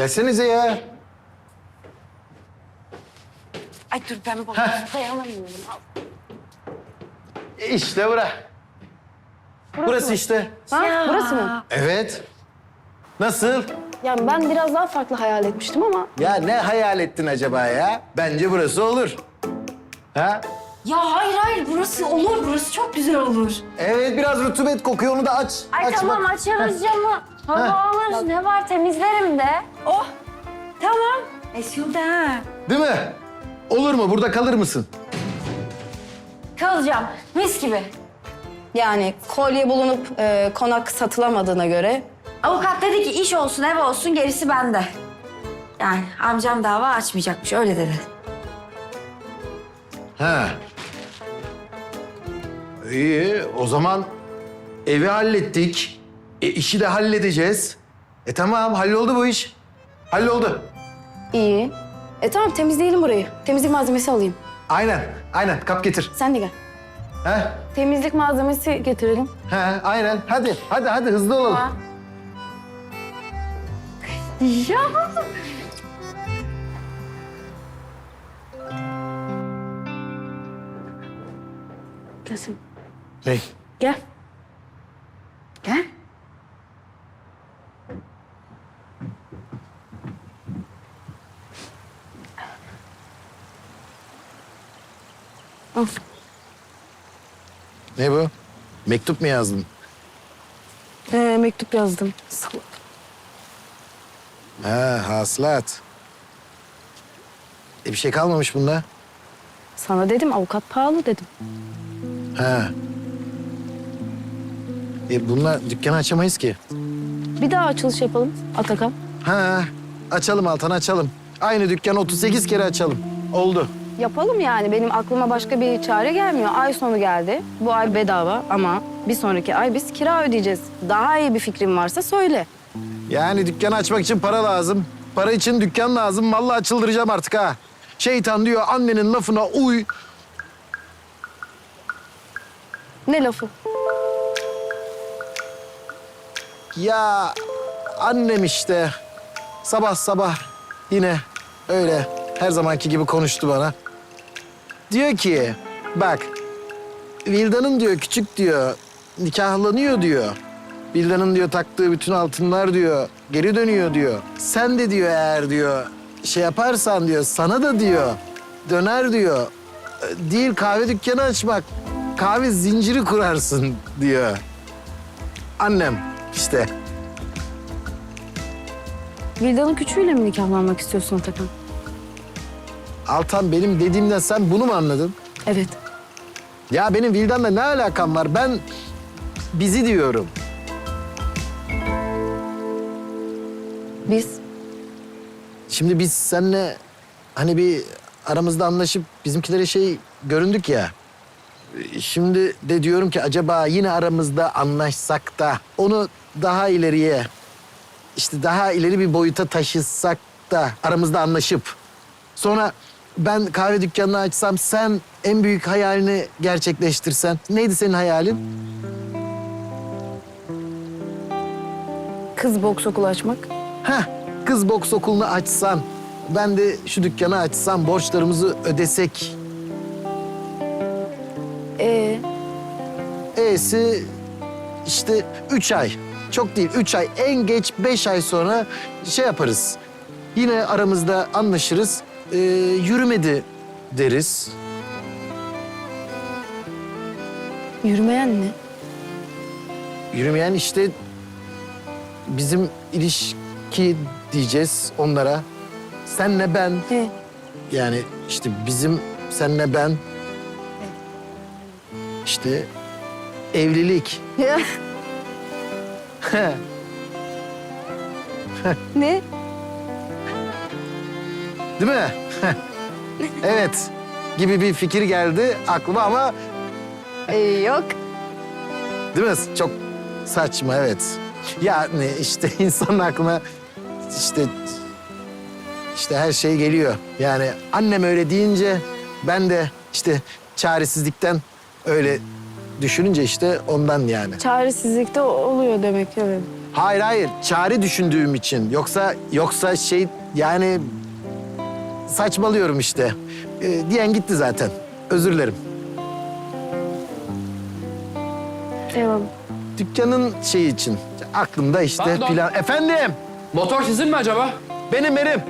Gelsenize ya. Ay dur ben bana dayanamıyorum. İşte bura. Burası, işte. Ha? Burası mı? Evet. Nasıl? Yani ben biraz daha farklı hayal etmiştim ama Ya ne hayal ettin acaba ya? Bence burası olur. Ha? Ya hayır hayır burası olur burası çok güzel olur. Evet biraz rutubet kokuyor onu da aç. Ay aç tamam bak. açarız camı. Hava Heh. alırız ne var temizlerim de. Oh tamam. Esiyor da. Değil mi? Olur mu? Burada kalır mısın? Kalacağım mis gibi. yani kolye bulunup e, konak satılamadığına göre Avukat dedi ki iş olsun ev olsun gerisi bende. Yani amcam dava açmayacakmış öyle dedi. Ha. İyi o zaman evi hallettik. E, işi de halledeceğiz. E tamam halloldu bu iş. Halloldu. iyi. E tamam temizleyelim burayı. Temizlik malzemesi alayım. Aynen aynen kap getir. Sen de gel. Ha? Temizlik malzemesi getirelim. Ha, aynen hadi hadi hadi hızlı olalım. Ya. Gelsin. Ne? Gel. Gel. Al. Ne bu? Mektup mu yazdın? Ee, mektup yazdım. Salak. Ha hasılat. E bir şey kalmamış bunda. Sana dedim avukat pahalı dedim. Ha. E bununla dükkanı açamayız ki. Bir daha açılış yapalım Atakan. Ha açalım Altan açalım. Aynı dükkanı 38 kere açalım. Oldu. Yapalım yani. Benim aklıma başka bir çare gelmiyor. Ay sonu geldi. Bu ay bedava ama bir sonraki ay biz kira ödeyeceğiz. Daha iyi bir fikrin varsa söyle. Yani dükkanı açmak için para lazım. Para için dükkan lazım. Vallahi çıldıracağım artık ha. Şeytan diyor annenin lafına uy. Ne lafı? Ya annem işte sabah sabah yine öyle her zamanki gibi konuştu bana. Diyor ki bak Vilda'nın diyor küçük diyor nikahlanıyor diyor. Vilda'nın diyor taktığı bütün altınlar diyor geri dönüyor diyor. Sen de diyor eğer diyor şey yaparsan diyor sana da diyor döner diyor. Değil kahve dükkanı açmak kahve zinciri kurarsın diyor. Annem işte. Vildan'ın küçüğüyle mi nikahlanmak istiyorsun Atakan? Altan benim dediğimden sen bunu mu anladın? Evet. Ya benim Vildan'la ne alakam var? Ben bizi diyorum. Biz Şimdi biz seninle hani bir aramızda anlaşıp bizimkilere şey göründük ya. Şimdi de diyorum ki acaba yine aramızda anlaşsak da onu daha ileriye işte daha ileri bir boyuta taşısak da aramızda anlaşıp sonra ben kahve dükkanını açsam sen en büyük hayalini gerçekleştirsen. Neydi senin hayalin? kız boks okulu açmak. Heh, kız boks okulunu açsan, ben de şu dükkanı açsam, borçlarımızı ödesek. Ee, E'si işte üç ay. Çok değil, üç ay. En geç beş ay sonra şey yaparız. Yine aramızda anlaşırız. Ee, yürümedi deriz. yürümeyen ne? Yürümeyen işte bizim ilişki diyeceğiz onlara. Senle ben. He. Yani işte bizim senle ben. İşte evlilik. ne? Değil mi? evet. Gibi bir fikir geldi aklıma ama Ee, yok. değil mi? Çok saçma evet. Yani işte insanın aklına işte işte her şey geliyor. Yani annem öyle deyince ben de işte çaresizlikten öyle düşününce işte ondan yani. Çaresizlikte oluyor demek evet. Hayır hayır çare düşündüğüm için. Yoksa yoksa şey yani saçmalıyorum işte. Ee, diyen gitti zaten. Özür dilerim. Eyvallah. Dükkanın şeyi için. Aklımda işte Pardon. plan. Efendim Motor sizin mi acaba? benim benim.